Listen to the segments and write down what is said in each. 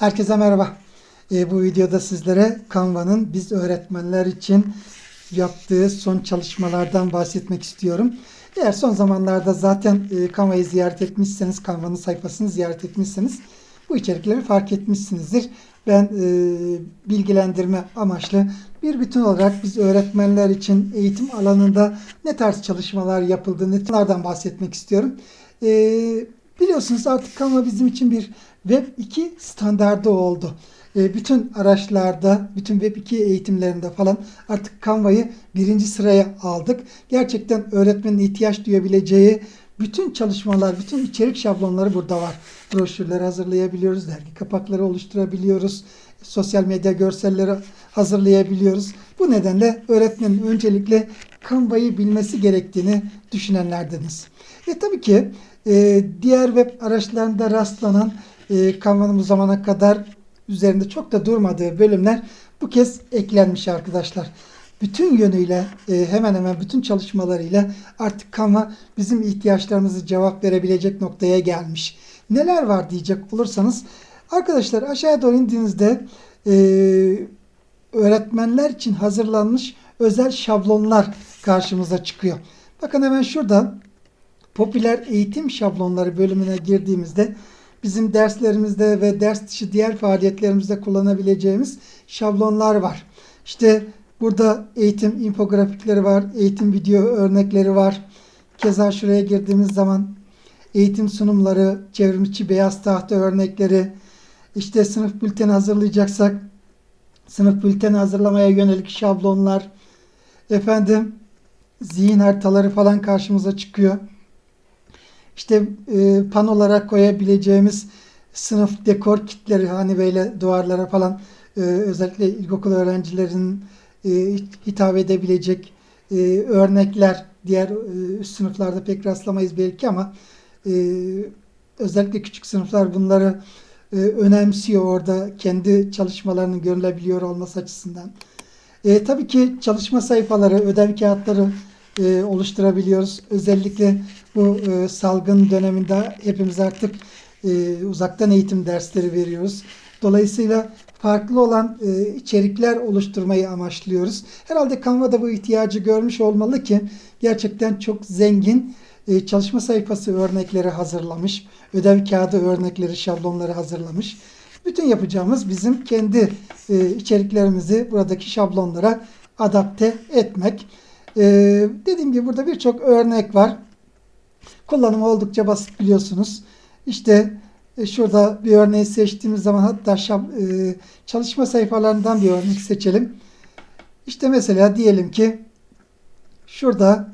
Herkese merhaba. Ee, bu videoda sizlere Canva'nın biz öğretmenler için yaptığı son çalışmalardan bahsetmek istiyorum. Eğer son zamanlarda zaten e, Canva'yı ziyaret etmişseniz, Canva'nın sayfasını ziyaret etmişseniz bu içerikleri fark etmişsinizdir. Ben e, bilgilendirme amaçlı bir bütün olarak biz öğretmenler için eğitim alanında ne tarz çalışmalar yapıldı, nelerden bahsetmek istiyorum. E, biliyorsunuz artık Canva bizim için bir Web 2 standardı oldu. E, bütün araçlarda, bütün Web 2 eğitimlerinde falan artık Canva'yı birinci sıraya aldık. Gerçekten öğretmenin ihtiyaç duyabileceği bütün çalışmalar, bütün içerik şablonları burada var. Broşürler hazırlayabiliyoruz, dergi kapakları oluşturabiliyoruz, sosyal medya görselleri hazırlayabiliyoruz. Bu nedenle öğretmenin öncelikle Canva'yı bilmesi gerektiğini düşünenlerdeniz. E tabii ki e, diğer web araçlarında rastlanan e, Canva'nın bu zamana kadar üzerinde çok da durmadığı bölümler bu kez eklenmiş arkadaşlar. Bütün yönüyle e, hemen hemen bütün çalışmalarıyla artık Canva bizim ihtiyaçlarımızı cevap verebilecek noktaya gelmiş. Neler var diyecek olursanız arkadaşlar aşağıya doğru indiğinizde e, öğretmenler için hazırlanmış özel şablonlar karşımıza çıkıyor. Bakın hemen şurada popüler eğitim şablonları bölümüne girdiğimizde bizim derslerimizde ve ders dışı diğer faaliyetlerimizde kullanabileceğimiz şablonlar var. İşte burada eğitim infografikleri var, eğitim video örnekleri var. Keza şuraya girdiğimiz zaman eğitim sunumları, çevrimiçi beyaz tahta örnekleri, işte sınıf bülteni hazırlayacaksak sınıf bülteni hazırlamaya yönelik şablonlar, efendim zihin haritaları falan karşımıza çıkıyor. İşte e, panolara koyabileceğimiz sınıf dekor kitleri hani böyle duvarlara falan e, özellikle ilkokul öğrencilerinin e, hitap edebilecek e, örnekler diğer e, üst sınıflarda pek rastlamayız belki ama e, özellikle küçük sınıflar bunları e, önemsiyor orada kendi çalışmalarının görülebiliyor olması açısından. E, tabii ki çalışma sayfaları, ödev kağıtları e, oluşturabiliyoruz. Özellikle bu e, salgın döneminde hepimiz artık e, uzaktan eğitim dersleri veriyoruz. Dolayısıyla farklı olan e, içerikler oluşturmayı amaçlıyoruz. Herhalde Canva da bu ihtiyacı görmüş olmalı ki gerçekten çok zengin e, çalışma sayfası örnekleri hazırlamış. Ödev kağıdı örnekleri, şablonları hazırlamış. Bütün yapacağımız bizim kendi e, içeriklerimizi buradaki şablonlara adapte etmek. E, dediğim gibi burada birçok örnek var. Kullanımı oldukça basit biliyorsunuz. İşte e, şurada bir örneği seçtiğimiz zaman hatta şab, e, çalışma sayfalarından bir örnek seçelim. İşte mesela diyelim ki şurada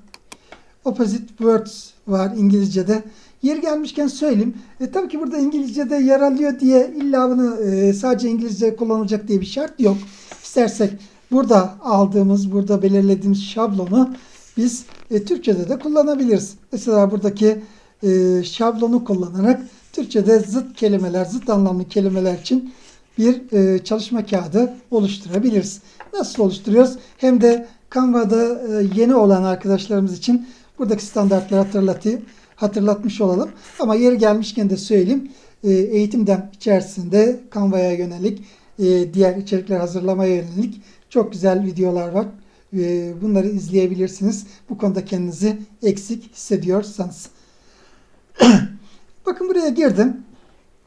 opposite words var İngilizce'de. Yer gelmişken söyleyeyim. E, tabii ki burada İngilizce'de yer alıyor diye illa bunu e, sadece İngilizce kullanılacak diye bir şart yok. İstersek burada aldığımız, burada belirlediğimiz şablonu biz e, Türkçe'de de kullanabiliriz. Mesela buradaki e, şablonu kullanarak Türkçe'de zıt kelimeler, zıt anlamlı kelimeler için bir e, çalışma kağıdı oluşturabiliriz. Nasıl oluşturuyoruz? Hem de Canva'da e, yeni olan arkadaşlarımız için buradaki standartları hatırlatayım, hatırlatmış olalım. Ama yeri gelmişken de söyleyeyim. E, eğitimden içerisinde Canva'ya yönelik, e, diğer içerikler hazırlamaya yönelik çok güzel videolar var. E, bunları izleyebilirsiniz. Bu konuda kendinizi eksik hissediyorsanız. Bakın buraya girdim.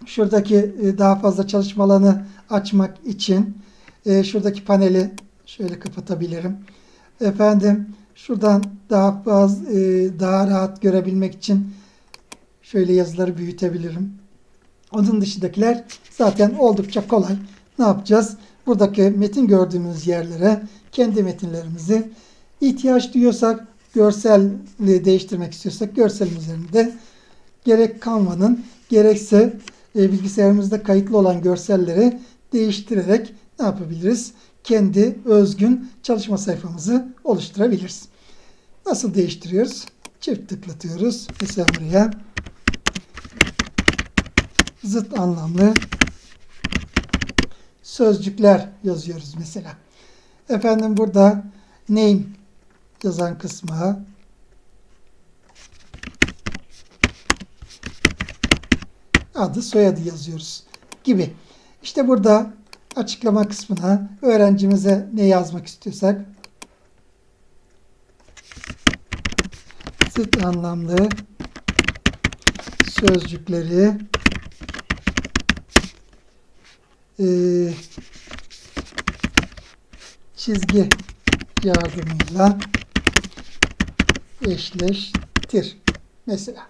Şuradaki daha fazla çalışma alanı açmak için şuradaki paneli şöyle kapatabilirim. Efendim şuradan daha fazla e, daha rahat görebilmek için şöyle yazıları büyütebilirim. Onun dışındakiler zaten oldukça kolay. Ne yapacağız? Buradaki metin gördüğümüz yerlere kendi metinlerimizi ihtiyaç duyuyorsak görselli değiştirmek istiyorsak görselin üzerinde gerek Canva'nın gerekse e, bilgisayarımızda kayıtlı olan görselleri değiştirerek ne yapabiliriz? Kendi özgün çalışma sayfamızı oluşturabiliriz. Nasıl değiştiriyoruz? Çift tıklatıyoruz. Mesela buraya zıt anlamlı sözcükler yazıyoruz mesela. Efendim burada name yazan kısma adı soyadı yazıyoruz gibi. İşte burada açıklama kısmına öğrencimize ne yazmak istiyorsak zıt anlamlı sözcükleri eee, çizgi yardımıyla eşleştir. Mesela.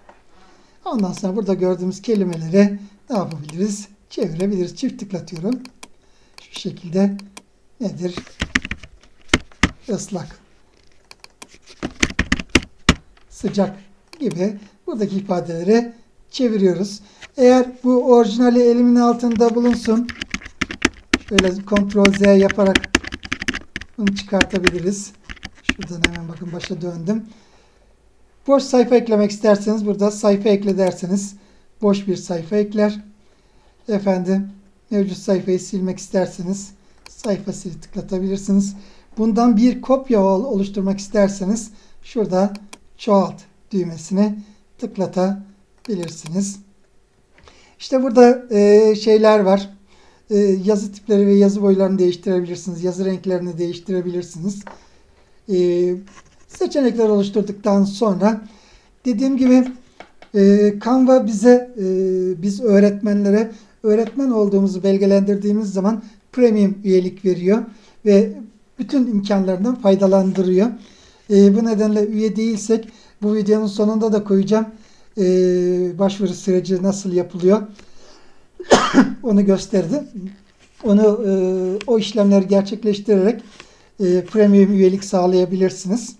Ondan sonra burada gördüğümüz kelimeleri ne yapabiliriz? Çevirebiliriz. Çift tıklatıyorum. Şekilde nedir? Islak. Sıcak gibi buradaki ifadeleri çeviriyoruz. Eğer bu orijinali elimin altında bulunsun. Şöyle Ctrl Z yaparak bunu çıkartabiliriz. Şuradan hemen bakın başa döndüm. Boş sayfa eklemek isterseniz burada sayfa ekle derseniz boş bir sayfa ekler. Efendim mevcut sayfayı silmek isterseniz sayfa sil tıklatabilirsiniz. Bundan bir kopya ol- oluşturmak isterseniz şurada çoğalt düğmesini tıklatabilirsiniz. İşte burada e, şeyler var. E, yazı tipleri ve yazı boylarını değiştirebilirsiniz. Yazı renklerini değiştirebilirsiniz. E, seçenekler oluşturduktan sonra dediğim gibi e, Canva bize e, biz öğretmenlere öğretmen olduğumuzu belgelendirdiğimiz zaman premium üyelik veriyor ve bütün imkanlarından faydalandırıyor. E, bu nedenle üye değilsek bu videonun sonunda da koyacağım. E, başvuru süreci nasıl yapılıyor onu gösterdi. Onu e, o işlemleri gerçekleştirerek e, premium üyelik sağlayabilirsiniz.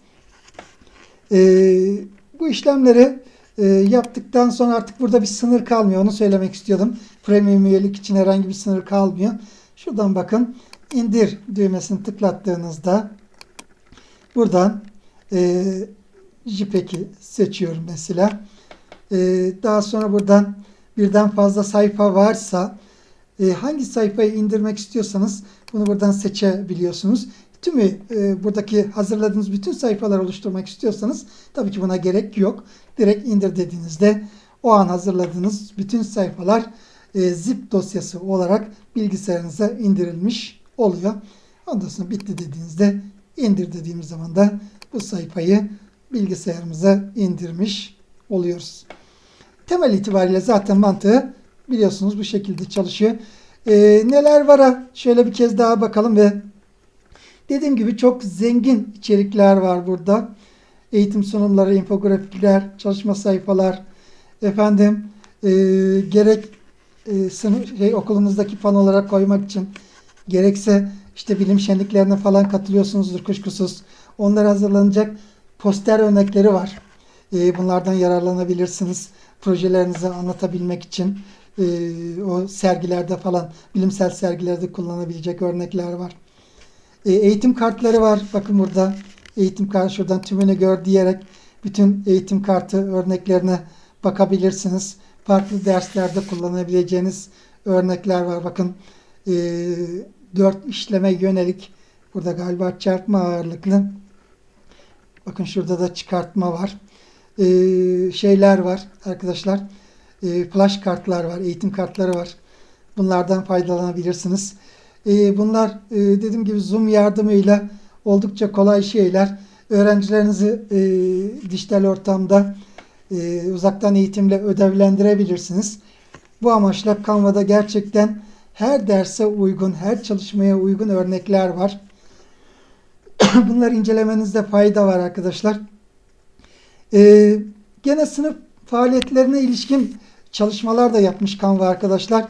E, bu işlemleri e, yaptıktan sonra artık burada bir sınır kalmıyor. Onu söylemek istiyordum. Premium üyelik için herhangi bir sınır kalmıyor. Şuradan bakın indir düğmesini tıklattığınızda buradan e, JPEG'i seçiyorum mesela. E, daha sonra buradan birden fazla sayfa varsa e, hangi sayfayı indirmek istiyorsanız bunu buradan seçebiliyorsunuz. Tümü e, buradaki hazırladığınız bütün sayfalar oluşturmak istiyorsanız tabii ki buna gerek yok. Direkt indir dediğinizde o an hazırladığınız bütün sayfalar e, zip dosyası olarak bilgisayarınıza indirilmiş oluyor. Ondan sonra bitti dediğinizde indir dediğimiz zaman da bu sayfayı bilgisayarımıza indirmiş oluyoruz. Temel itibariyle zaten mantığı biliyorsunuz bu şekilde çalışıyor. Ee, neler var? Şöyle bir kez daha bakalım ve dediğim gibi çok zengin içerikler var burada. Eğitim sunumları, infografikler, çalışma sayfalar, efendim e, gerek e, sınıf şey, okulunuzdaki fan olarak koymak için gerekse işte bilim şenliklerine falan katılıyorsunuzdur kuşkusuz. Onlar hazırlanacak poster örnekleri var. E, bunlardan yararlanabilirsiniz. Projelerinizi anlatabilmek için e, o sergilerde falan bilimsel sergilerde kullanabilecek örnekler var. E, eğitim kartları var. Bakın burada eğitim kartı şuradan tümünü gör diyerek bütün eğitim kartı örneklerine bakabilirsiniz. Farklı derslerde kullanabileceğiniz örnekler var. Bakın e, dört işleme yönelik burada galiba çarpma ağırlıklı. Bakın şurada da çıkartma var. E, şeyler var arkadaşlar. E, flash kartlar var. Eğitim kartları var. Bunlardan faydalanabilirsiniz. E, bunlar e, dediğim gibi Zoom yardımıyla oldukça kolay şeyler. Öğrencilerinizi e, dijital ortamda e, uzaktan eğitimle ödevlendirebilirsiniz. Bu amaçla Canva'da gerçekten her derse uygun, her çalışmaya uygun örnekler var. Bunları incelemenizde fayda var arkadaşlar. Ee, gene sınıf faaliyetlerine ilişkin çalışmalar da yapmış Canva arkadaşlar.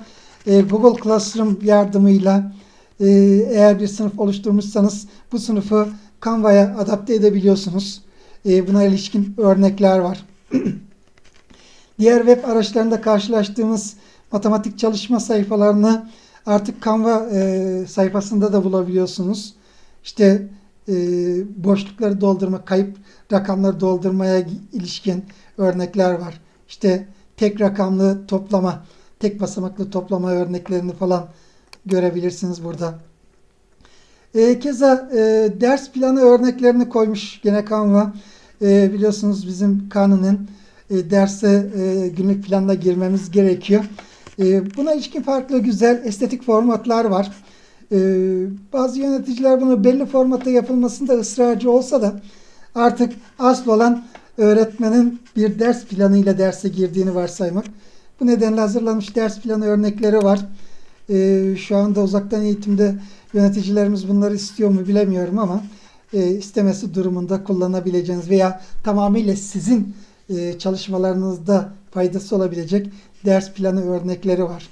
Ee, Google Classroom yardımıyla e, eğer bir sınıf oluşturmuşsanız bu sınıfı Canva'ya adapte edebiliyorsunuz. E, buna ilişkin örnekler var. Diğer web araçlarında karşılaştığımız matematik çalışma sayfalarını artık Canva e, sayfasında da bulabiliyorsunuz. İşte e, boşlukları doldurma, kayıp rakamları doldurmaya ilişkin örnekler var. İşte tek rakamlı toplama, tek basamaklı toplama örneklerini falan görebilirsiniz burada. E, keza e, ders planı örneklerini koymuş gene Canva. E, biliyorsunuz bizim kanunun e, derse e, günlük planla girmemiz gerekiyor. E, buna ilişkin farklı güzel estetik formatlar var. E, bazı yöneticiler bunu belli formatta yapılmasında ısrarcı olsa da artık asıl olan öğretmenin bir ders planıyla derse girdiğini varsaymak. Bu nedenle hazırlanmış ders planı örnekleri var. E, şu anda uzaktan eğitimde yöneticilerimiz bunları istiyor mu bilemiyorum ama e, istemesi durumunda kullanabileceğiniz veya tamamıyla sizin e, çalışmalarınızda faydası olabilecek ders planı örnekleri var.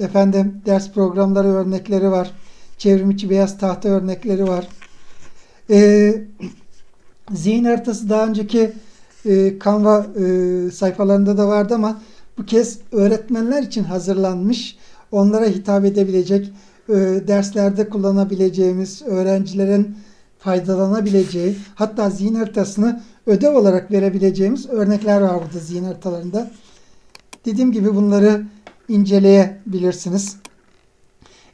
Efendim ders programları örnekleri var. Çevrimiçi beyaz tahta örnekleri var. E, zihin haritası daha önceki e, Canva sayfalarında da vardı ama bu kez öğretmenler için hazırlanmış, onlara hitap edebilecek, e, derslerde kullanabileceğimiz, öğrencilerin faydalanabileceği, hatta zihin haritasını ödev olarak verebileceğimiz örnekler var burada zihin haritalarında. Dediğim gibi bunları inceleyebilirsiniz.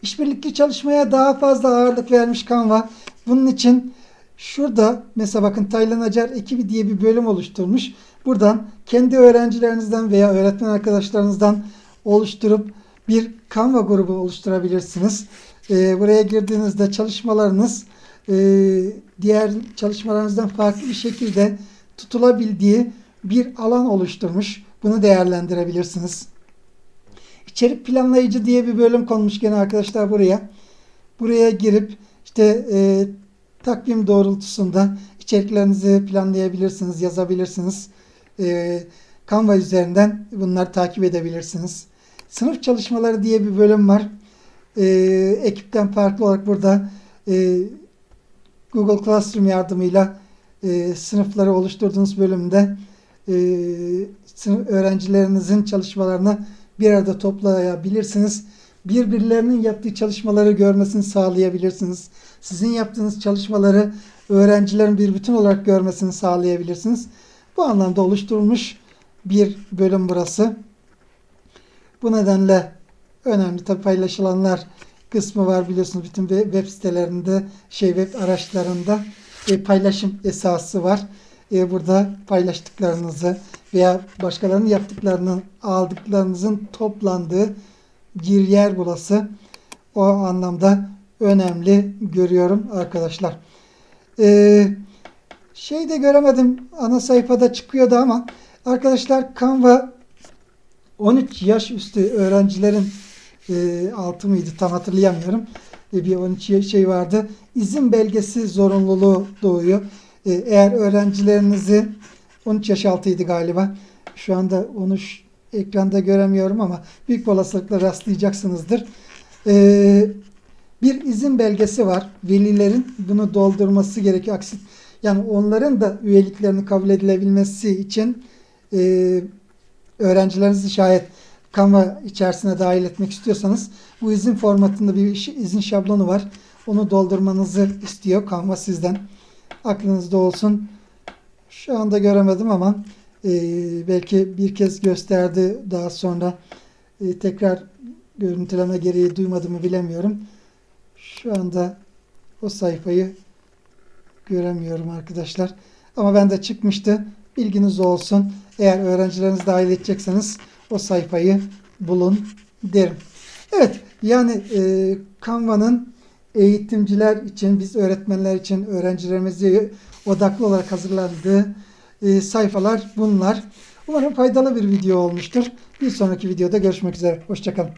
İşbirlikli çalışmaya daha fazla ağırlık vermiş Canva. Bunun için şurada mesela bakın Taylan Acar ekibi diye bir bölüm oluşturmuş. Buradan kendi öğrencilerinizden veya öğretmen arkadaşlarınızdan oluşturup bir Canva grubu oluşturabilirsiniz. Ee, buraya girdiğinizde çalışmalarınız e, diğer çalışmalarınızdan farklı bir şekilde tutulabildiği bir alan oluşturmuş. Bunu değerlendirebilirsiniz. İçerik planlayıcı diye bir bölüm konmuş gene arkadaşlar buraya. Buraya girip işte e, takvim doğrultusunda içeriklerinizi planlayabilirsiniz, yazabilirsiniz. E, Canva üzerinden bunları takip edebilirsiniz. Sınıf çalışmaları diye bir bölüm var. E, ekipten farklı olarak burada e, Google Classroom yardımıyla e, sınıfları oluşturduğunuz bölümde e, sınıf öğrencilerinizin çalışmalarını bir arada toplayabilirsiniz. Birbirlerinin yaptığı çalışmaları görmesini sağlayabilirsiniz. Sizin yaptığınız çalışmaları öğrencilerin bir bütün olarak görmesini sağlayabilirsiniz. Bu anlamda oluşturulmuş bir bölüm burası. Bu nedenle önemli tabi paylaşılanlar kısmı var biliyorsunuz bütün web sitelerinde şey web araçlarında e, paylaşım esası var. E, burada paylaştıklarınızı veya başkalarının yaptıklarını aldıklarınızın toplandığı bir yer burası. O anlamda önemli görüyorum arkadaşlar. Ee, şey de göremedim ana sayfada çıkıyordu ama arkadaşlar Canva 13 yaş üstü öğrencilerin e, altı mıydı tam hatırlayamıyorum. E, bir 13 şey vardı. İzin belgesi zorunluluğu doğuyor. E, eğer öğrencilerinizi 13 yaş altıydı galiba. Şu anda onu şu, ekranda göremiyorum ama büyük olasılıkla rastlayacaksınızdır. E, bir izin belgesi var. Velilerin bunu doldurması gerekiyor. Aksi yani onların da üyeliklerini kabul edilebilmesi için e, öğrencilerinizi şayet Canva içerisine dahil etmek istiyorsanız bu izin formatında bir izin şablonu var. Onu doldurmanızı istiyor Canva sizden. Aklınızda olsun. Şu anda göremedim ama e, belki bir kez gösterdi daha sonra e, tekrar görüntüleme gereği duymadığımı bilemiyorum. Şu anda o sayfayı göremiyorum arkadaşlar. Ama bende çıkmıştı. Bilginiz olsun. Eğer öğrencilerinizi dahil edecekseniz o sayfayı bulun derim. Evet yani e, Canva'nın eğitimciler için, biz öğretmenler için öğrencilerimize odaklı olarak hazırlandığı e, sayfalar bunlar. Umarım faydalı bir video olmuştur. Bir sonraki videoda görüşmek üzere. Hoşçakalın.